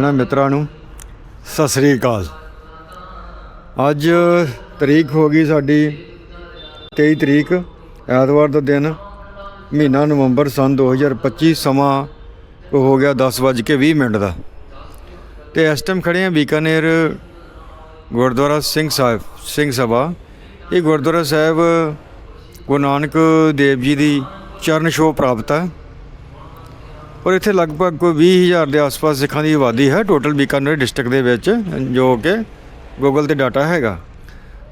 ਸੱਜਣਾ ਮਿੱਤਰਾਂ ਨੂੰ। ਸਤਿ ਸ੍ਰੀ ਅਕਾਲ। ਅੱਜ ਤਰੀਕ ਹੋ ਗਈ ਸਾਡੀ 23 ਤਰੀਕ, ਐਤਵਾਰ ਦਾ ਦਿਨ, ਮਹੀਨਾ ਨਵੰਬਰ ਸਨ 2025 ਸਮਾਂ ਹੋ ਗਿਆ 10:20 ਮਿੰਟ ਦਾ। ਤੇ ਇਸ ਟਾਈਮ ਖੜੇ ਆ ਬੀਕਾਨੇਰ ਗੁਰਦੁਆਰਾ ਸਿੰਘ ਸਾਹਿਬ, ਸਿੰਘ ਸਭਾ। ਇਹ ਗੁਰਦੁਆਰਾ ਸਾਹਿਬ ਗੁਰੂ ਨਾਨਕ ਦੇਵ ਜੀ ਦੀ ਚਰਨ ਛੋਹ ਪ੍ਰਾਪਤ ਹੈ। ਔਰ ਇੱਥੇ ਲਗਭਗ ਕੋਈ 20000 ਦੇ ਆਸ-ਪਾਸ ਸਿੱਖਾਂ ਦੀ ਆਬਾਦੀ ਹੈ ਟੋਟਲ ਬੀਕਾਨੇਰ ਡਿਸਟ੍ਰਿਕਟ ਦੇ ਵਿੱਚ, ਜੋ ਕਿ ਗੂਗਲ ਤੇ ਡਾਟਾ ਹੈਗਾ।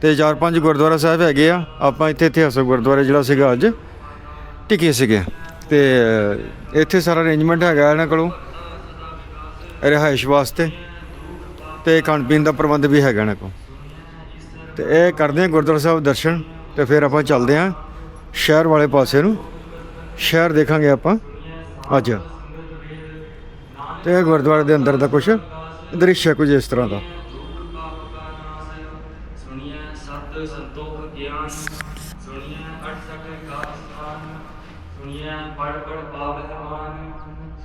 ਤੇ ਚਾਰ ਪੰਜ ਗੁਰਦੁਆਰਾ ਸਾਹਿਬ ਹੈਗੇ ਆ। ਆਪਾਂ ਇੱਥੇ ਇਤਿਹਾਸਕ ਗੁਰਦੁਆਰਾ ਜਿਹੜਾ ਸੀਗਾ ਅੱਜ, ਟਿਕੇ ਸੀਗੇ। ਤੇ, ਇੱਥੇ ਸਾਰਾ ਅਰੇਂਜਮੈਂਟ ਹੈਗਾ ਇਹਨਾਂ ਕੋਲੋਂ, ਰਿਹਾਇਸ਼ ਵਾਸਤੇ। ਤੇ ਖਾਣ ਪੀਣ ਦਾ ਪ੍ਰਬੰਧ ਵੀ ਹੈਗਾ ਇਹਨਾਂ ਕੋਲ। ਤੇ ਇਹ ਕਰਦੇ ਆ ਗੁਰਦੁਆਰਾ ਸਾਹਿਬ ਦਰਸ਼ਨ, ਤੇ ਫਿਰ ਆਪਾਂ ਚੱਲਦੇ ਆ ਸ਼ਹਿਰ ਵਾਲੇ ਪਾਸੇ ਨੂੰ। ਸ਼ਹਿਰ ਦੇਖਾਂਗੇ ਆਪਾਂ ਅੱਜ। ਤੇ ਇਹ ਗੁਰਦੁਆਰੇ ਦੇ ਅੰਦਰ ਦਾ ਕੁਝ ਦ੍ਰਿਸ਼ ਹੈ ਕੁਝ ਇਸ ਤਰ੍ਹਾਂ ਦਾ।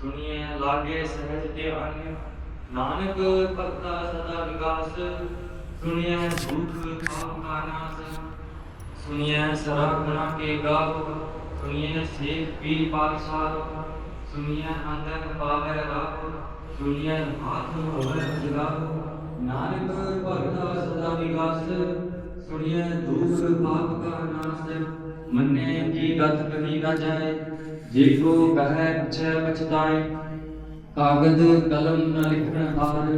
ਸੁਣੀਏ ਲਾਗੇ ਸਹਿਜ ਧਿਆਨ, ਨਾਨਕ ਭਗਤਾ ਸਦਾ ਵਿਕਾਸ ਸੁਣੀਏ ਦੁਖ ਪਾਪ ਕਾ ਨਾਸ ਸਰਾ ਗੁਨਾ ਕੇ ਗਾਵ ਸੁਣੀਏ ਸੇਖ ਪੀ ਪਾਤਸ਼ਾਹ। ਸੁਣੀਏ ਅੰਦਰ ਪਾਵੈ ਰਾਹ ਸੁਣੀਏ ਹਾਥ ਹੋਵੇ ਜਗਾਵ ਨਾਨਕ ਭਗਤਾ ਸਦਾ ਵਿਗਾਸ ਸੁਣੀਏ ਦੁਖ ਪਾਪ ਕਾ ਨਾਸ। ਮੰਨੇ ਕੀ ਗਤ ਕਹੀ ਨਾ ਜਾਏ, ਜੇ ਕੋ ਕਹੈ ਪਛੈ ਪਛਤਾਏ। ਕਾਗਦ ਕਲਮ ਨ ਲਿਖਣ ਹਾਰ,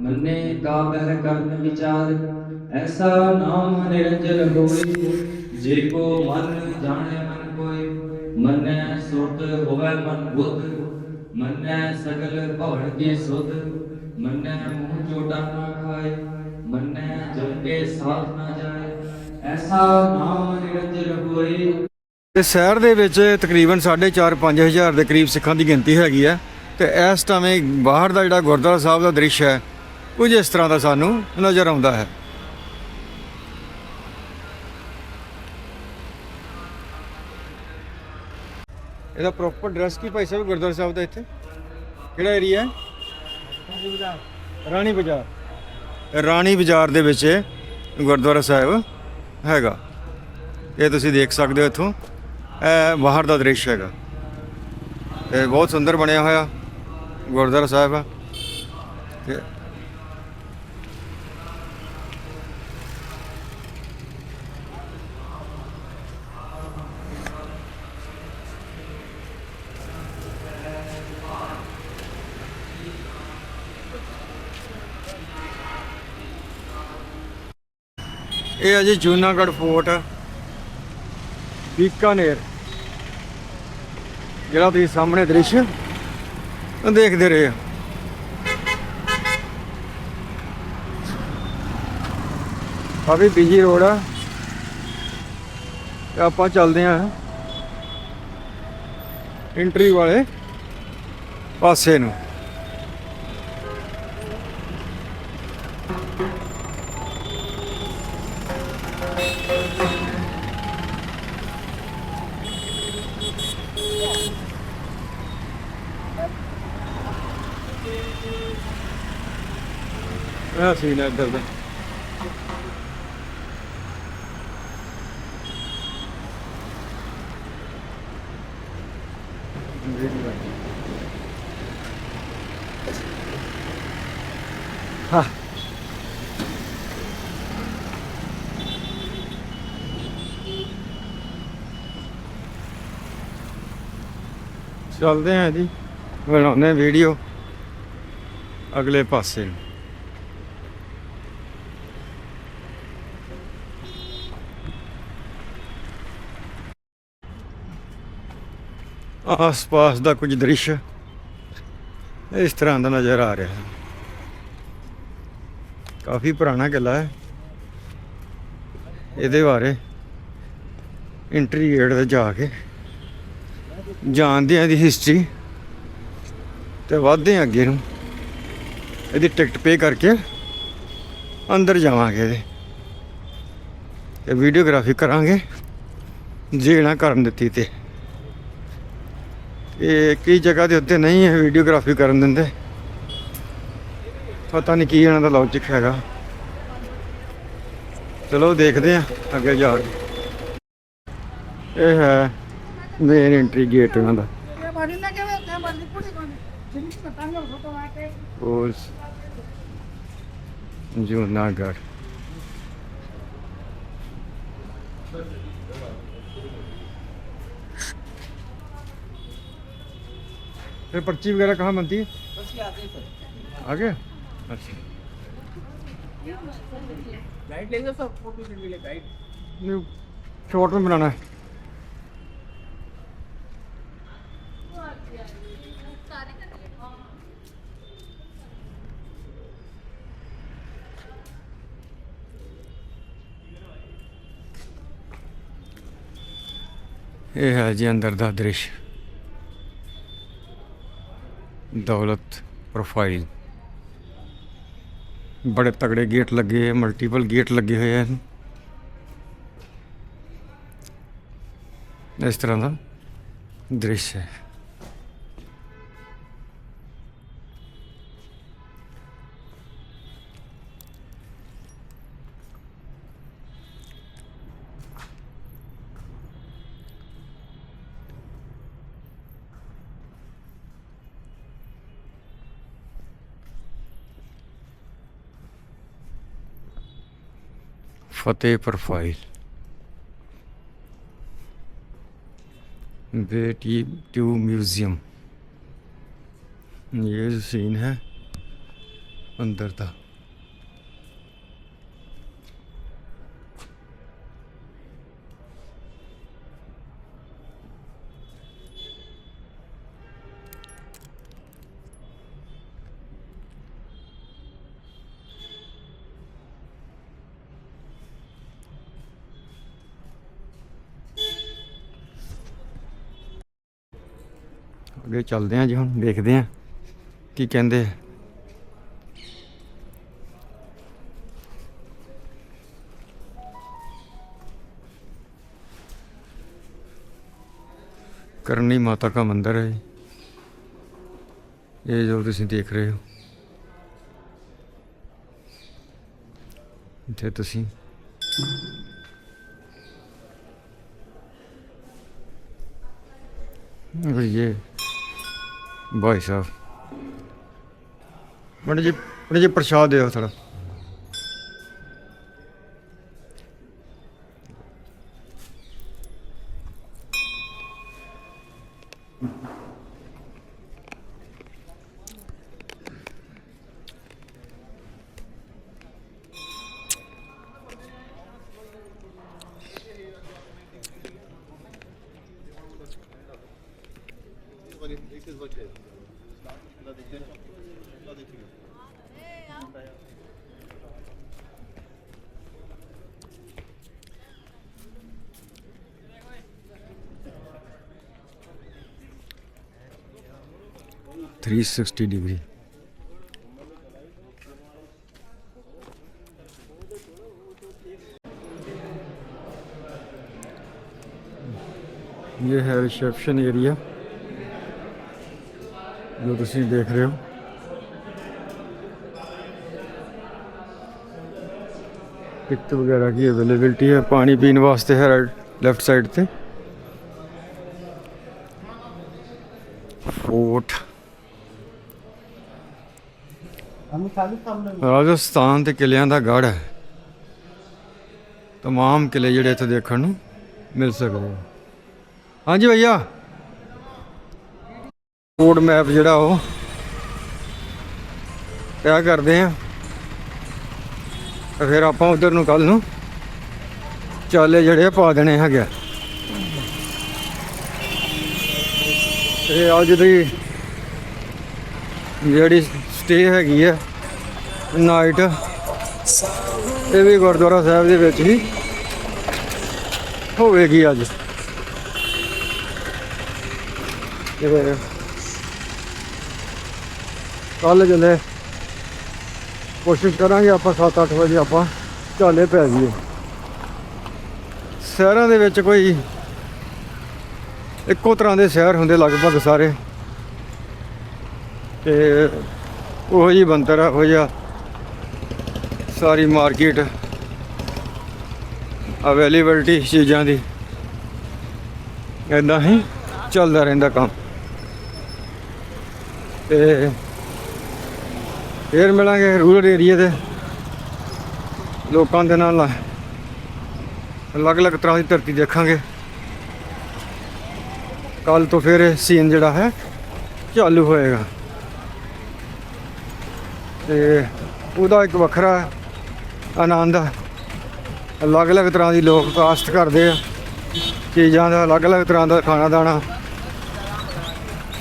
ਮੰਨੇ ਕਾ ਬਹਿ ਕਰਨ ਵਿਚਾਰ। ਐਸਾ ਨਾਮ ਨਿਰੰਜਨ ਹੋਏ, ਜੇ ਕੋ ਮਨ ਜਾਣੇ ਮਨ ਸੁਰਤ ਹੋਵੇ ਮਨ ਬੁੱਧ, ਮੰਨੈ ਸਗਲ ਭਵਨ ਕੀ ਸੁਧ, ਮੰਨੈ ਮੂੰਹ ਚੋਟਾ ਨਾ ਖਾਏ, ਮੰਨੈ ਜਮ ਸਾਥ ਨਾ ਜਾਏ। ਐਸਾ ਨਾਮ ਨਿਰੰਜਨ ਹੋਏ। ਤੇ ਸ਼ਹਿਰ ਦੇ ਵਿੱਚ ਤਕਰੀਬਨ 4.5-5000 ਦੇ ਕਰੀਬ ਸਿੱਖਾਂ ਦੀ ਗਿਣਤੀ ਹੈਗੀ ਹੈ ਤੇ ਇਸ ਸਮੇਂ ਬਾਹਰ ਦਾ ਜਿਹੜਾ ਗੁਰਦੁਆਰਾ ਸਾਹਿਬ ਦਾ ਦ੍ਰਿਸ਼ ਹੈ, ਕੁਝ ਇਸ ਤਰ੍ਹਾਂ ਦਾ ਸਾਨੂੰ ਨਜ਼ਰ ਆਉਂਦਾ ਹੈ। ਇਹਦਾ ਪ੍ਰੋਪਰ ਐਡਰੈਸ ਕੀ ਭਾਈ ਸਾਹਿਬ ਗੁਰਦੁਆਰਾ ਸਾਹਿਬ ਦਾ ਇੱਥੇ? ਕਿਹੜਾ ਏਰੀਆ ਹੈ? ਰਾਣੀ ਬਾਜ਼ਾਰ। ਰਾਣੀ ਬਾਜ਼ਾਰ। ਦੇ ਵਿੱਚ ਗੁਰਦੁਆਰਾ ਸਾਹਿਬ ਹੈਗਾ। ਇਹ ਤੁਸੀਂ ਦੇਖ ਸਕਦੇ ਹੋ ਇੱਥੋਂ। ਇਹ ਬਾਹਰ ਦਾ ਦ੍ਰਿਸ਼ ਹੈਗਾ। ਤੇ ਬਹੁਤ ਸੁੰਦਰ ਬਣਿਆ ਹੋਇਆ ਗੁਰਦੁਆਰਾ ਸਾਹਿਬ ਤੇ ਇਹ ਹੈ ਜੀ ਜੂਨਾਗੜ੍ਹ ਫੋਰਟ, ਬੀਕਾਨੇਰ। ਜਿਹੜਾ ਤੁਸੀਂ ਸਾਹਮਣੇ ਦ੍ਰਿਸ਼ ਦੇਖਦੇ ਰਹੇ ਆ। ਕਾਫੀ ਬਿਜ਼ੀ ਰੋਡ ਆ। ਤੇ ਆਪਾਂ ਚੱਲਦੇ ਆ ਐਂਟਰੀ ਵਾਲੇ ਪਾਸੇ ਨੂੰ। ਇਹ ਸੀਨ ਹੈ ਇੱਧਰ ਦਾ? ਹਾਂ। ਚੱਲਦੇ ਹਾਂ ਜੀ ਬਣਾਉਂਦੇ ਵੀਡੀਓ ਅਗਲੇ ਪਾਸੇ ਨੂੰ। ਆਸ-ਪਾਸ ਦਾ ਕੁਝ ਦ੍ਰਿਸ਼। ਇਸ ਤਰ੍ਹਾਂ ਦਾ ਨਜ਼ਰ ਆ ਰਿਹਾ। ਕਾਫੀ ਪੁਰਾਣਾ ਕਿਲਾ ਹੈ। ਇਹਦੇ ਬਾਰੇ ਇੰਟਰੀ ਗੇਟ ਤੇ ਜਾ ਕੇ ਜਾਣਦੇ ਆ ਦੀ ਹਿਸਟਰੀ ਤੇ ਵਧਦੇ ਆ ਅੱਗੇ ਨੂੰ ਇਹਦੀ ਟਿਕਟ ਪੇ ਕਰਕੇ ਅੰਦਰ ਜਾਵਾਂਗੇ ਇਹਦੇ। ਤੇ ਵੀਡੀਓਗ੍ਰਾਫੀ ਕਰਾਂਗੇ, ਜੇ ਨਾ ਕਰਨ ਦਿੱਤੀ ਤੇ। ਇਹ ਕਈ ਜਗ੍ਹਾ ਦੇ ਉੱਤੇ ਨਹੀਂ ਹੈ ਵੀਡੀਓਗ੍ਰਾਫੀ ਕਰਨ ਦਿੰਦੇ। ਪਤਾ ਨਹੀਂ ਕੀ ਇਹਨਾਂ ਦਾ ਲੌਜਿਕ ਹੈਗਾ। ਚਲੋ ਦੇਖਦੇ ਆ ਅੱਗੇ ਜਾ ਕੇ। ਇਹ ਹੈ ਮੇਨ ਐਂਟਰੀ ਗੇਟ ਇਹਨਾਂ ਦਾ। ਉਸ ਜੂਨਾਗੜ फिर पर्ची वगैरह कहाँ बनती है आगे अच्छा गाइड लेंगे सर फोटो के लिए गाइड नहीं शॉर्ट में बनाना है ਇਹ ਹੈ ਜੀ ਅੰਦਰ ਦਾ ਦ੍ਰਿਸ਼ ਦੌਲਤ ਪ੍ਰੋਫਾਈਲ। ਬੜੇ ਤਗੜੇ ਗੇਟ ਲੱਗੇ ਮਲਟੀਪਲ ਗੇਟ ਲੱਗੇ ਹੋਏ ਹਨ ਇਸ ਤਰ੍ਹਾਂ ਦਾ ਦ੍ਰਿਸ਼ ਹੈ। फतेह प्रोफ़ाइल बेटी ट्यू म्यूज़ियम ये जो सीन है अंदर था ਅੱਗੇ ਚੱਲਦੇ ਹਾਂ ਜੀ ਹੁਣ ਦੇਖਦੇ ਹਾਂ ਕੀ ਕਹਿੰਦੇ ਆ ਕਰਨੀ ਮਾਤਾ ਦਾ ਮੰਦਿਰ ਹੈ ਇਹ ਜੋ ਤੁਸੀਂ ਦੇਖ ਰਹੇ ਹੋ ਇੱਥੇ ਤੁਸੀਂ और ये ਭਾਈ ਸਾਹਿਬ। ਮੈਨੂੰ ਜੀ ਮੈਨੂੰ ਜੀ ਪ੍ਰਸ਼ਾਦ ਦਿਓ ਥੋੜਾ 360 डिग्री ये है रिसेप्शन एरिया, जो तुम देख रहे हो। पित वगैरह की अवेलेबिलिटी है, पानी पीने वास्ते है लेफ़्ट साइड से फोर्ट ਰਾਜਸਥਾਨ ਤੇ ਕਿਲਿਆਂ ਦਾ ਗੜ ਹੈ तमाम ਕਿਲੇ ਜਿਹੜੇ ਇੱਥੇ ਦੇਖਣ ਨੂੰ ਮਿਲ ਸਕਦੇ ਆ ਹਾਂਜੀ ਭਈਆ ਕੋਡ ਮੈਪ ਜਿਹੜਾ ਉਹ ਤੈਅ ਕਰਦੇ ਆ ਤੇ ਫਿਰ ਆਪਾਂ ਉਧਰ ਨੂੰ ਕੱਲ ਨੂੰ ਚਾਲੇ ਜਿਹੜੇ ਆ ਪਾ ਦੇਣੇ ਹੈਗੇ ਆ। ਤੇ ਅੱਜ ਦੀ ਜਿਹੜੀ ਸਟੇ ਹੈਗੀ ਹੈ ਨਾਈਟ ਇਹ ਵੀ ਗੁਰਦੁਆਰਾ ਸਾਹਿਬ ਦੇ ਵਿੱਚ ਹੀ ਹੋਵੇਗੀ ਅੱਜ। ਤੇ ਕੱਲ ਜਲੇ ਕੋਸ਼ਿਸ਼ ਕਰਾਂਗੇ ਆਪਾਂ 7-8 ਵਜੇ ਆਪਾਂ ਝਾਲੇ ਪੈ ਜਾਈਏ। ਸ਼ਹਿਰਾਂ ਦੇ ਵਿੱਚ ਕੋਈ ਇੱਕੋ ਤਰ੍ਹਾਂ ਦੇ ਸ਼ਹਿਰ ਹੁੰਦੇ ਲਗਭਗ ਸਾਰੇ। ਤੇ ਉਹੋ ਜੀ ਬੰਤਰ ਆ ਹੋ ਜਾ ਸਾਰੀ ਮਾਰਕੀਟ ਅਵੇਲੇਬਿਲਟੀ ਚੀਜ਼ਾਂ ਦੀ। ਇਦਾਂ ਹੀ ਚੱਲਦਾ ਰਹਿੰਦਾ ਕੰਮ। ਤੇ ਫੇਰ ਮਿਲਾਂਗੇ ਰੂਰਲ ਏਰੀਆ ਦੇ ਲੋਕਾਂ ਦੇ ਨਾਲ ਅਲੱਗ-ਅਲੱਗ ਤਰ੍ਹਾਂ ਦੀ ਧਰਤੀ ਦੇਖਾਂਗੇ। ਕੱਲ ਤੋਂ ਫਿਰ ਸੀਨ ਜਿਹੜਾ ਹੈ, ਚਾਲੂ ਹੋਏਗਾ। ਤੇ ਉਹਦਾ ਇੱਕ ਵੱਖਰਾ ਆਨੰਦ ਆ। ਅਲੱਗ-ਅਲੱਗ ਤਰ੍ਹਾਂ ਦੀ ਲੋਕ ਕਾਸ਼ਤ ਕਰਦੇ ਆ। ਚੀਜ਼ਾਂ ਦਾ ਅਲੱਗ-ਅਲੱਗ ਤਰ੍ਹਾਂ ਦਾ ਖਾਣਾ ਦਾਣਾ।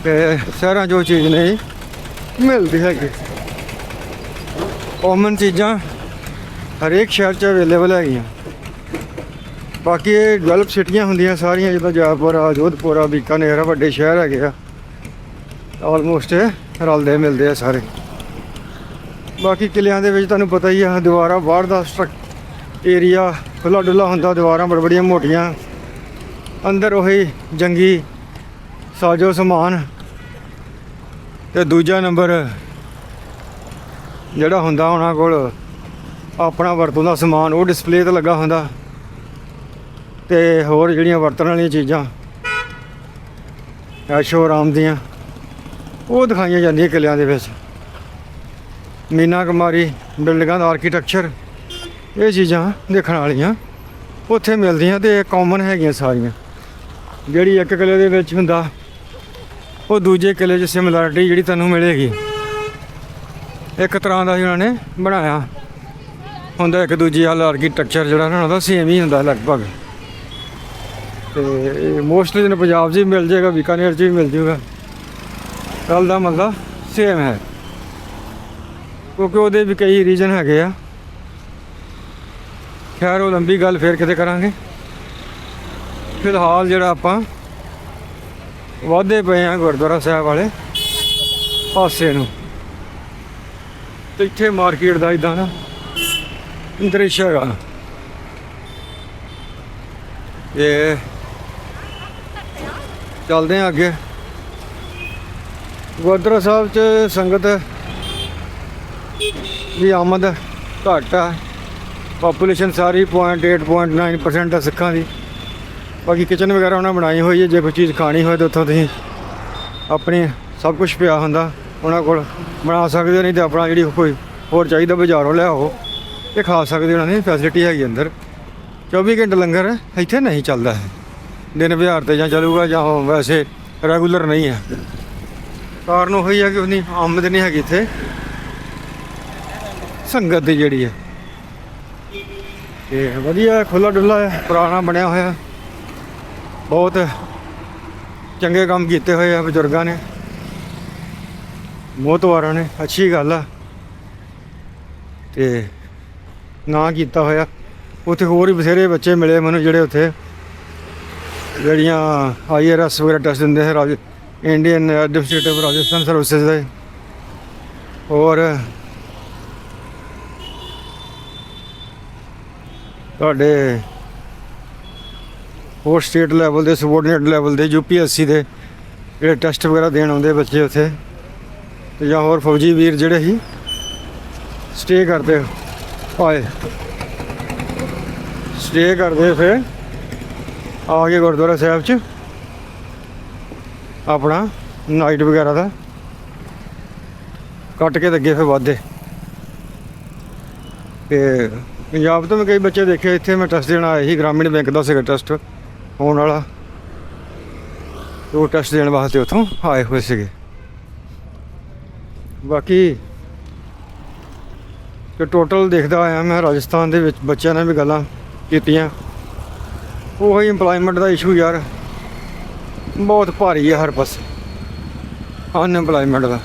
ਤੇ ਸ਼ਹਿਰਾਂ 'ਚ ਉਹ ਚੀਜ਼ ਨਹੀਂ ਮਿਲਦੀ ਹੈਗੀ। ਕਾਮਨ ਚੀਜ਼ਾਂ ਹਰੇਕ ਸ਼ਹਿਰ 'ਚ ਅਵੇਲੇਬਲ ਹੈਗੀਆਂ। ਬਾਕੀ ਇਹ ਡਿਵੈਲਪ ਸਿਟੀਆਂ ਹੁੰਦੀਆਂ ਸਾਰੀਆਂ, ਜਿੱਦਾਂ ਜੈਪੁਰ ਆ, ਜੋਧਪੁਰ ਆ, ਬੀਕਾਨੇਰ ਆ, ਵੱਡੇ ਸ਼ਹਿਰ ਹੈਗੇ ਆ। ਆਲਮੋਸਟ ਰਲਦੇ ਮਿਲਦੇ ਆ ਸਾਰੇ। ਬਾਕੀ ਕਿਲਿਆਂ ਦੇ ਵਿੱਚ ਤੁਹਾਨੂੰ ਪਤਾ ਹੀ ਆ ਦੀਵਾਰਾਂ ਬਾਹਰ ਦਾ ਸਟਰਕ ਏਰੀਆ ਖੁੱਲਾ ਡੁੱਲਾ ਹੁੰਦਾ, ਦੀਵਾਰਾਂ ਬੜ ਬੜੀਆਂ ਮੋਟੀਆਂ। ਅੰਦਰ ਉਹੀ ਜੰਗੀ, ਸਾਜੋ ਸਮਾਨ। ਤੇ ਦੂਜਾ ਨੰਬਰ, ਜਿਹੜਾ ਹੁੰਦਾ ਉਹਨਾਂ ਕੋਲ, ਆਪਣਾ ਵਰਤੋਂ ਦਾ ਸਮਾਨ, ਉਹ ਡਿਸਪਲੇ ਤੇ ਲੱਗਾ ਹੁੰਦਾ। ਤੇ ਹੋਰ ਜਿਹੜੀਆਂ ਵਰਤਣ ਵਾਲੀਆਂ ਚੀਜ਼ਾਂ, ਐਸ਼ੋ ਆਰਾਮ ਦੀਆਂ, ਉਹ ਦਿਖਾਈਆਂ ਜਾਂਦੀਆਂ ਕਿਲਿਆਂ ਦੇ ਵਿੱਚ। ਮੀਨਾ ਕੁਮਾਰੀ ਬਿਲਡਿੰਗਾਂ ਦਾ ਆਰਕੀਟੈਕਚਰ ਇਹ ਚੀਜ਼ਾਂ ਦੇਖਣ ਵਾਲੀਆਂ। ਉੱਥੇ ਮਿਲਦੀਆਂ ਤੇ ਕਾਮਨ ਹੈਗੀਆਂ ਸਾਰੀਆਂ। ਜਿਹੜੀ ਇੱਕ ਕਿਲੇ ਦੇ ਵਿੱਚ ਹੁੰਦਾ, ਉਹ ਦੂਜੇ ਕਿਲੇ 'ਚ ਸਿਮਿਲੈਰਿਟੀ ਜਿਹੜੀ ਤੁਹਾਨੂੰ ਮਿਲੇਗੀ। ਇੱਕ ਤਰ੍ਹਾਂ ਦਾ ਉਹਨਾਂ ਨੇ ਬਣਾਇਆ। ਹੁੰਦਾ ਇੱਕ ਦੂਜੇ ਵਾਲਾ ਆਰਕੀਟੈਕਚਰ ਜਿਹੜਾ ਉਹਨਾਂ ਦਾ ਸੇਮ ਹੀ ਹੁੰਦਾ ਲਗਭਗ। ਤੇ ਮੋਸਟਲੀ ਜਿਹਨੂੰ ਪੰਜਾਬ 'ਚ ਵੀ ਮਿਲ ਜਾਏਗਾ, ਬੀਕਾਨੇਰ 'ਚ ਵੀ ਮਿਲ ਜਾਊਗਾ। ਗੱਲ ਦਾ ਮਤਲਬ ਸੇਮ ਹੈ। ਕਿਉਂਕਿ ਉਹਦੇ ਵੀ ਕਈ ਰੀਜਨ ਹੈਗੇ ਆ। ਖੈਰ, ਉਹ ਲੰਬੀ ਗੱਲ ਫੇਰ ਕਿਤੇ ਕਰਾਂਗੇ। ਫਿਲਹਾਲ ਜਿਹੜਾ ਆਪਾਂ ਵਾਧੇ ਪਏ ਆ ਗੁਰਦੁਆਰਾ ਸਾਹਿਬ ਵਾਲੇ ਪਾਸੇ ਨੂੰ। ਤੇ ਇੱਥੇ ਮਾਰਕੀਟ ਦਾ ਇਦਾਂ ਨਾ ਦ੍ਰਿਸ਼ ਹੈਗਾ। ਇਹ ਚੱਲਦੇ ਆ ਅੱਗੇ। ਗੁਰਦੁਆਰਾ ਸਾਹਿਬ ਚ ਸੰਗਤ ਦੀ ਆਮਦ ਘੱਟ ਆ। ਪਾਪੂਲੇਸ਼ਨ ਸਾਰੀ 0.8.9% ਆ ਸਿੱਖਾਂ ਦੀ। ਬਾਕੀ ਕਿਚਨ ਵਗੈਰਾ ਉਹਨਾਂ ਬਣਾਈ ਹੋਈ ਹੈ ਜੇ ਕੋਈ ਚੀਜ਼ ਖਾਣੀ ਹੋਵੇ ਤਾਂ ਉੱਥੋਂ ਤੁਸੀਂ ਆਪਣੀ ਸਭ ਕੁਝ ਪਿਆ ਹੁੰਦਾ। ਉਹਨਾਂ ਕੋਲ ਬਣਾ ਸਕਦੇ ਹੋ, ਨਹੀਂ ਤੇ ਆਪਣਾ ਜਿਹੜੀ ਕੋਈ ਹੋਰ ਚਾਹੀਦਾ ਬਾਜ਼ਾਰੋਂ ਲਿਆਓ। ਇਹ ਖਾ ਸਕਦੇ ਉਹਨਾਂ ਦੀ ਫੈਸਿਲਿਟੀ ਹੈਗੀ ਅੰਦਰ। 24 ਘੰਟੇ ਲੰਗਰ ਇੱਥੇ ਨਹੀਂ ਚੱਲਦਾ ਹੈ ਦਿਨ ਵਿਹਾਰ ਤੇ ਜਾਂ ਚੱਲੂਗਾ ਜਾਂ ਵੈਸੇ ਰੈਗੂਲਰ ਨਹੀਂ ਹੈ ਕਾਰਨ ਉਹ ਹੀ ਹੈ ਕਿ ਉਹਦੀ ਆਮਦ ਨਹੀਂ ਹੈਗੀ ਇੱਥੇ। ਸੰਗਤ ਦੀ ਜਿਹੜੀ ਹੈ। ਤੇ ਵਧੀਆ ਖੁੱਲਾ ਡੁੱਲਾ ਹੈ, ਪੁਰਾਣਾ ਬਣਿਆ ਹੋਇਆ। ਬਹੁਤ ਚੰਗੇ ਕੰਮ ਕੀਤੇ ਹੋਏ ਆ ਬਜ਼ੁਰਗਾਂ ਨੇ। ਮੋਤਵਾਰਾਂ ਨੇ, ਅੱਛੀ ਗੱਲ ਆ। ਤੇ ਨਾ ਕੀਤਾ ਹੋਇਆ। ਉੱਥੇ ਹੋਰ ਵੀ ਬਥੇਰੇ ਬੱਚੇ ਮਿਲੇ ਮੈਨੂੰ ਜਿਹੜੇ ਉੱਥੇ। ਜਿਹੜੀਆਂ ਆਈਆਰਐਸ ਵਗੈਰਾ ਟੈਸਟ ਦਿੰਦੇ ਹੈ ਰਾਜ ਇੰਡੀਅਨ ਐਡਮਿਨਿਸਟ੍ਰੇਟਿਵ ਰਾਜਸਥਾਨ ਸਰਵਿਸਿਜ਼ ਦੇ। ਔਰ ਤੁਹਾਡੇ ਹੋਰ ਸਟੇਟ ਲੈਵਲ ਦੇ ਸਬੋਰਡੀਨੇਟ ਲੈਵਲ ਦੇ ਯੂਪੀਐਸਸੀ ਦੇ ਜਿਹੜੇ ਟੈਸਟ ਵਗੈਰਾ ਦੇਣ ਆਉਂਦੇ ਬੱਚੇ ਉੱਥੇ ਤੇ ਜਾਂ ਹੋਰ ਫੌਜੀ ਵੀਰ ਜਿਹੜੇ ਹੀ ਸਟੇ ਕਰਦੇ ਆਏ। ਸਟੇ ਕਰਦੇ ਫਿਰ ਆ ਕੇ ਗੁਰਦੁਆਰਾ ਸਾਹਿਬ ਚ ਆਪਣਾ ਨਾਈਟ ਵਗੈਰਾ ਦਾ ਕੱਟ ਕੇ ਤੇ ਅੱਗੇ ਫਿਰ ਵਾਧੇ। ਤੇ ਪੰਜਾਬ ਤੋਂ ਵੀ ਕਈ ਬੱਚੇ ਦੇਖੇ, ਇੱਥੇ ਮੈਂ ਟੈਸਟ ਦੇਣ ਆਏ ਸੀ, ਗ੍ਰਾਮੀਣ ਬੈਂਕ ਦਾ ਸੀਗਾ ਟੈਸਟ ਹੋਣ ਵਾਲਾ। ਉਹ ਟੈਸਟ ਦੇਣ ਵਾਸਤੇ ਉੱਥੋਂ ਆਏ ਹੋਏ ਸੀਗੇ। ਬਾਕੀ ਤੇ ਟੋਟਲ ਦੇਖਦਾ ਆਇਆ ਮੈਂ, ਰਾਜਸਥਾਨ ਦੇ ਵਿੱਚ ਬੱਚਿਆਂ ਨਾਲ ਵੀ ਗੱਲਾਂ ਕੀਤੀਆਂ। ਉਹ ਹੀ EMPLOYMENT ਦਾ ਇਸ਼ੂ ਯਾਰ। ਬਹੁਤ ਭਾਰੀ ਹੈ ਹਰ ਪਾਸੇ। ਅਨਐਮਪਲੋਇਮੈਂਟ ਦਾ।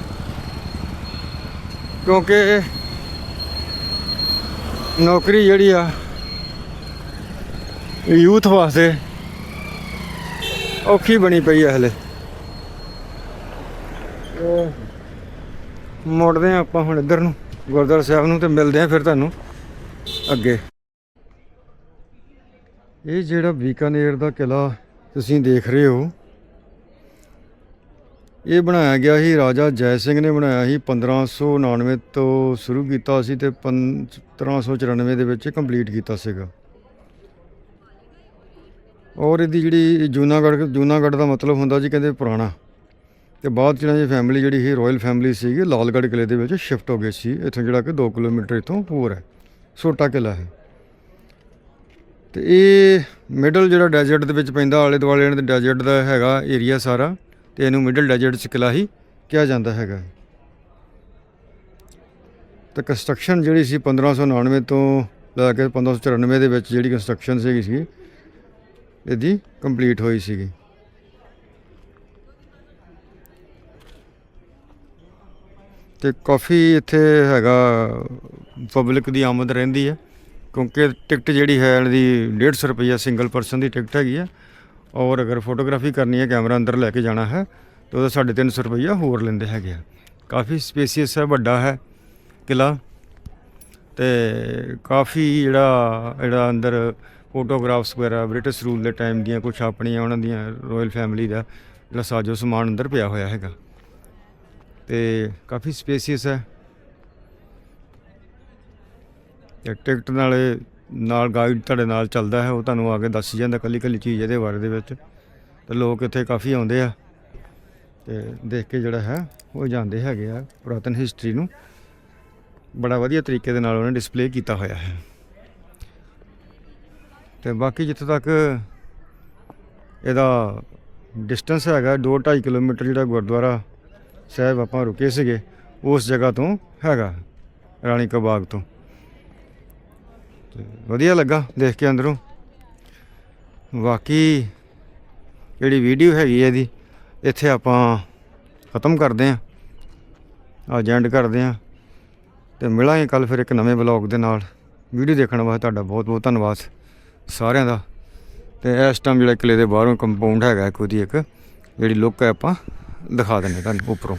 ਕਿਉਂਕਿ ਨੌਕਰੀ ਜਿਹੜੀ ਆ, ਯੂਥ ਵਾਸਤੇ ਔਖੀ ਬਣੀ ਪਈ ਹੈ ਹਲੇ। ਮੁੜਦੇ ਆ ਆਪਾਂ ਹੁਣ ਇੱਧਰ ਨੂੰ, ਗੁਰਦੁਆਰਾ ਸਾਹਿਬ ਨੂੰ ਤੇ ਮਿਲਦੇ ਆ ਫਿਰ ਤੁਹਾਨੂੰ ਅੱਗੇ। ਇਹ ਜਿਹੜਾ ਬੀਕਾਨੇਰ ਦਾ ਕਿਲਾ ਤੁਸੀਂ ਦੇਖ ਰਹੇ ਹੋ ਇਹ ਬਣਾਇਆ ਗਿਆ ਸੀ, ਰਾਜਾ ਜੈ ਸਿੰਘ ਨੇ ਬਣਾਇਆ ਸੀ 1599 ਤੋਂ ਸ਼ੁਰੂ ਕੀਤਾ ਸੀ ਤੇ 1594 ਦੇ ਵਿੱਚ ਕੰਪਲੀਟ ਕੀਤਾ ਸੀਗਾ। ਔਰ ਇਹਦੀ ਜਿਹੜੀ ਜੂਨਾਗੜ੍ਹ ਜੂਨਾਗੜ੍ਹ ਦਾ ਮਤਲਬ ਹੁੰਦਾ ਜੀ ਕਹਿੰਦੇ ਪੁਰਾਣਾ। ਤੇ ਬਾਅਦ ਚ ਇਹਨਾਂ ਦੀ ਫੈਮਿਲੀ ਜਿਹੜੀ ਸੀ ਰਾਇਲ ਫੈਮਿਲੀ ਸੀਗੀ, ਲਾਲਗੜ੍ਹ ਕਿਲੇ ਦੇ ਵਿੱਚ ਸ਼ਿਫਟ ਹੋ ਗਏ ਸੀ। ਇੱਥੋਂ ਜਿਹੜਾ ਕਿ 2 ਕਿਲੋਮੀਟਰ ਇੱਥੋਂ ਹੋਰ ਹੈ ਛੋਟਾ ਕਿਲਾ ਹੈ। ਤੇ ਇਹ ਮਿਡਲ ਜਿਹੜਾ ਡੈਜ਼ਰਟ ਦੇ ਵਿੱਚ ਪੈਂਦਾ ਆਲੇ ਦੁਆਲੇ ਦੇ ਡੈਜ਼ਰਟ ਦਾ ਹੈਗਾ ਏਰੀਆ ਸਾਰਾ। ਤੇ ਇਹਨੂੰ ਮਿਡਲ ਡੈਜ਼ਰਟ ਚ ਕਿਲਾ ਹੀ ਕਿਹਾ ਜਾਂਦਾ ਹੈਗਾ ਤੇ ਕੰਸਟਰਕਸ਼ਨ ਜਿਹੜੀ ਸੀ 1599 ਤੋਂ ਲੈ ਕੇ 1594 ਦੇ ਵਿੱਚ ਜਿਹੜੀ ਕੰਸਟਰਕਸ਼ਨ ਸੀਗੀ ਸੀ, ਇਹਦੀ ਕੰਪਲੀਟ ਹੋਈ ਸੀਗੀ। ਤੇ ਕਾਫੀ ਇੱਥੇ ਹੈਗਾ, ਪਬਲਿਕ ਦੀ ਆਮਦ ਰਹਿੰਦੀ ਹੈ, ਕਿਉਂਕਿ ਟਿਕਟ ਜਿਹੜੀ ਹੈ, ਇਹਦੀ 150 ਰੁਪਈਆ ਸਿੰਗਲ ਪਰਸਨ ਦੀ ਟਿਕਟ ਹੈਗੀ ਹੈ। ਔਰ ਅਗਰ ਫੋਟੋਗ੍ਰਾਫੀ ਕਰਨੀ ਹੈ ਕੈਮਰਾ ਅੰਦਰ ਲੈ ਕੇ ਜਾਣਾ ਹੈ, ਤਾਂ ਉਹਦਾ 350 ਰੁਪਈਆ ਹੋਰ ਲੈਂਦੇ ਹੈਗੇ ਆ। ਕਾਫੀ ਸਪੇਸੀਅਸ ਹੈ, ਵੱਡਾ ਹੈ ਕਿਲਾ ਤੇ ਕਾਫੀ ਜਿਹੜਾ ਜਿਹੜਾ ਅੰਦਰ ਫੋਟੋਗ੍ਰਾਫਸ ਵਗੈਰਾ ਬ੍ਰਿਟਿਸ਼ ਰੂਲ ਦੇ ਟਾਈਮ ਦੀਆਂ ਕੁਝ ਆਪਣੀਆਂ ਉਹਨਾਂ ਦੀਆਂ ਰਾਇਲ ਫੈਮਿਲੀ ਦਾ ਜਿਹੜਾ ਸਾਜੋ ਸਮਾਨ ਅੰਦਰ ਪਿਆ ਹੋਇਆ ਹੈਗਾ। ਤੇ ਕਾਫੀ ਸਪੇਸੀਅਸ ਹੈ। ਤੇ ਟਿਕਟ ਨਾਲੇ ਨਾਲ ਗਾਈਡ ਤੁਹਾਡੇ ਨਾਲ ਚੱਲਦਾ ਹੈ, ਉਹ ਤੁਹਾਨੂੰ ਆ ਕੇ ਦੱਸ ਜਾਂਦਾ ਕੱਲੀ ਕੱਲੀ ਚੀਜ਼ ਇਹਦੇ ਬਾਰੇ ਦੇ ਵਿੱਚ। ਤੇ ਲੋਕ ਇੱਥੇ ਕਾਫੀ ਆਉਂਦੇ ਆ। ਤੇ ਦੇਖ ਕੇ ਜਿਹੜਾ ਹੈ, ਉਹ ਜਾਂਦੇ ਹੈਗੇ ਆ ਪੁਰਾਤਨ ਹਿਸਟਰੀ ਨੂੰ। ਬੜਾ ਵਧੀਆ ਤਰੀਕੇ ਦੇ ਨਾਲ ਉਹਨੇ ਡਿਸਪਲੇ ਕੀਤਾ ਹੋਇਆ ਹੈ। ਤੇ ਬਾਕੀ ਜਿੱਥੇ ਤੱਕ ਇਹਦਾ ਡਿਸਟੈਂਸ ਹੈਗਾ 2.5 ਕਿਲੋਮੀਟਰ ਜਿਹੜਾ ਗੁਰਦੁਆਰਾ ਸਾਹਿਬ ਆਪਾਂ ਰੁਕੇ ਸੀਗੇ, ਉਸ ਜਗ੍ਹਾ ਤੋਂ ਹੈਗਾ, ਰਾਣੀ ਕਬਾਗ ਤੋਂ। ਤੇ ਵਧੀਆ ਲੱਗਾ, ਦੇਖ ਕੇ ਅੰਦਰੋਂ। ਬਾਕੀ ਜਿਹੜੀ ਵੀਡੀਓ ਹੈਗੀ ਹੈ ਇਹਦੀ, ਇੱਥੇ ਆਪਾਂ ਖਤਮ ਕਰਦੇ ਆਂ ਆ ਜੈਂਡ ਕਰਦੇ ਆਂ। ਤੇ ਮਿਲਾਂਗੇ ਕੱਲ ਫਿਰ ਇੱਕ ਨਵੇਂ ਬਲੌਗ ਦੇ ਨਾਲ। ਵੀਡੀਓ ਦੇਖਣ ਵਾਸਤੇ ਤੁਹਾਡਾ ਬਹੁਤ ਬਹੁਤ ਧੰਨਵਾਦ ਸਾਰਿਆਂ ਦਾ। ਤੇ ਇਸ ਟਾਈਮ ਜਿਹੜਾ ਕਿਲੇ ਦੇ ਬਾਹਰੋਂ ਕੰਪਾਊਂਡ ਹੈਗਾ ਇੱਕ ਉਹਦੀ ਇੱਕ, ਜਿਹੜੀ ਲੁੱਕ ਹੈ ਆਪਾਂ ਦਿਖਾ ਦਿੰਦੇ ਤੁਹਾਨੂੰ ਉੱਪਰੋਂ।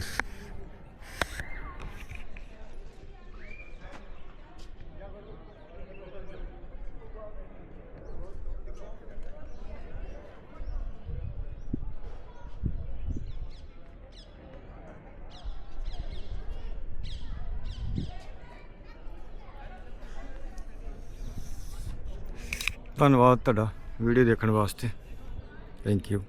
ਧੰਨਵਾਦ ਤੁਹਾਡਾ ਵੀਡੀਓ ਦੇਖਣ ਵਾਸਤੇ। Thank you